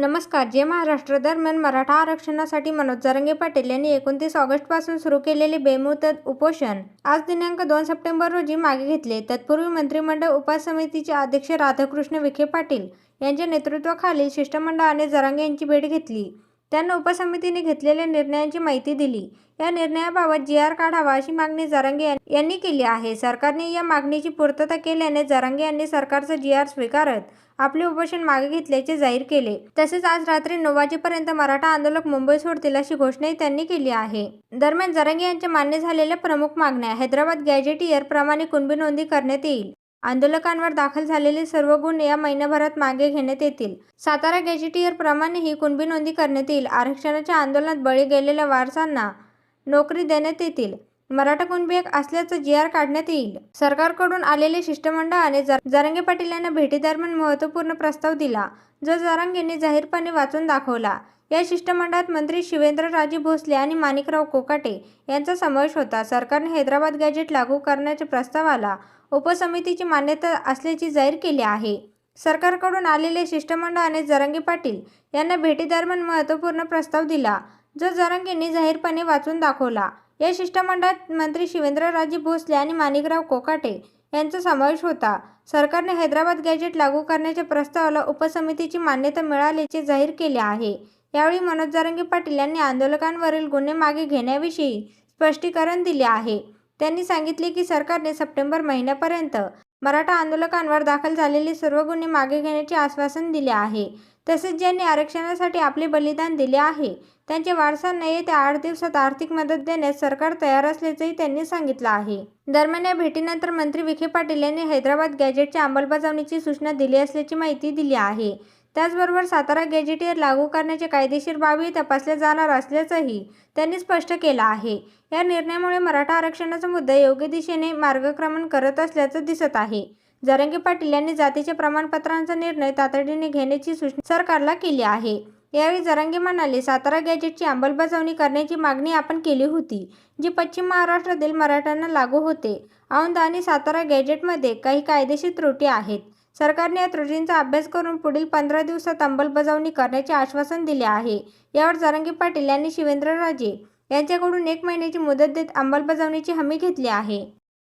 नमस्कार जे महाराष्ट्र दरम्यान मराठा आरक्षणासाठी मनोज जरंगे पाटील यांनी एकोणतीस ऑगस्टपासून सुरू केलेले बेमुदत उपोषण आज दिनांक दोन सप्टेंबर रोजी मागे घेतले. तत्पूर्वी मंत्रिमंडळ उपसमितीचे अध्यक्ष राधाकृष्ण विखे पाटील यांच्या नेतृत्वाखालील शिष्टमंडळाने जरांगे यांची भेट घेतली. त्यांना उपसमितीने घेतलेल्या निर्णयांची माहिती दिली. या निर्णयाबाबत जी आर काढावा अशी मागणी जरंगे यांनी केली आहे. सरकारने या मागणीची पूर्तता केल्याने जरांगे यांनी सरकारचा जी आर स्वीकारत आपले उपोषण मागे घेतल्याचे जाहीर केले. तसेच आज रात्री नऊ वाजेपर्यंत मराठा आंदोलक मुंबई सोडतील अशी घोषणाही त्यांनी केली आहे. दरम्यान जरंगे यांच्या मान्य झालेल्या प्रमुख मागण्या हैदराबाद गॅजेटियर प्रमाणे कुणबी नोंदी करण्यात येईल. आंदोलकांवर दाखल झालेले सर्व गुन्हे या महिन्याभरात मागे घेण्यात येतील. सातारा गॅजेटियर प्रमाणेही कुणबी नोंदी करण्यात येईल. आरक्षणाच्या आंदोलनात बळी गेलेल्या वारसांना नोकरी देण्यात येतील. मराठा कुणबी एक असल्याचं जी आर काढण्यात येईल. सरकारकडून आलेले शिष्टमंडळाने जर- जरांगे पाटील यांना भेटीदरम्यान महत्त्वपूर्ण प्रस्ताव दिला जो जारंगेंनी जाहीरपणे वाचून दाखवला. या शिष्टमंडळात मंत्री शिवेंद्रराजे भोसले आणि माणिकराव कोकाटे यांचा समावेश होता. सरकारने हैदराबाद गॅजेट लागू करण्याच्या प्रस्तावाला उपसमितीची मान्यता असल्याची जाहीर केली आहे. सरकारकडून आलेले शिष्टमंडळाने जरांगे पाटील यांना भेटीदरम्यान महत्त्वपूर्ण प्रस्ताव दिला जो जरांगेंनी जाहीरपणे वाचून दाखवला. या शिष्टमंडळात मंत्री शिवेंद्रराजे भोसले आणि माणिकराव कोकाटे यांचा समावेश होता. सरकारने हैदराबाद गॅजेट लागू करण्याच्या प्रस्तावाला उपसमितीची मान्यता मिळाल्याचे जाहीर केले आहे. यावेळी मनोज जरांगे पाटील यांनी आंदोलकांवरील गुन्हे मागे घेण्याविषयी स्पष्टीकरण दिले आहे. त्यांनी सांगितले की सरकारने सप्टेंबर महिन्यापर्यंत मराठा आंदोलकांवर दाखल झालेले सर्व गुन्हे मागे घेण्याचे आश्वासन दिले आहे. तसेच ज्यांनी आरक्षणासाठी आपले बलिदान दिले आहे त्यांच्या वारसांना येत्या आठ दिवसात आर्थिक मदत देण्यास सरकार तयार असल्याचंही त्यांनी सांगितलं आहे. दरम्यान या भेटीनंतर मंत्री विखे पाटील यांनी हैदराबाद गॅजेटच्या अंमलबजावणीची सूचना दिली असल्याची माहिती दिली आहे. त्याचबरोबर सातारा गॅजेटियर लागू करण्याचे कायदेशीर बाबी तपासल्या जाणार असल्याचंही त्यांनी स्पष्ट केलं आहे. या निर्णयामुळे मराठा आरक्षणाचा मुद्दा योग्य दिशेने मार्गक्रमण करत असल्याचं दिसत आहे. जरंगे पाटील यांनी जातीच्या प्रमाणपत्रांचा निर्णय तातडीने घेण्याची सूचना सरकारला केली आहे. यावेळी जरांगे म्हणाले सातारा गॅजेटची अंमलबजावणी करण्याची मागणी आपण केली होती जी पश्चिम महाराष्ट्रातील मराठ्यांना लागू होते. औंध आणि सातारा गॅजेटमध्ये काही कायदेशीर त्रुटी आहेत. सरकारने या त्रुटींचा अभ्यास करून पुढील पंधरा दिवसात अंमलबजावणी करण्याचे आश्वासन दिले आहे. यावर जरांगे पाटील यांनी शिवेंद्रराजे यांच्याकडून एक महिन्याची मुदत देत अंमलबजावणीची हमी घेतली आहे.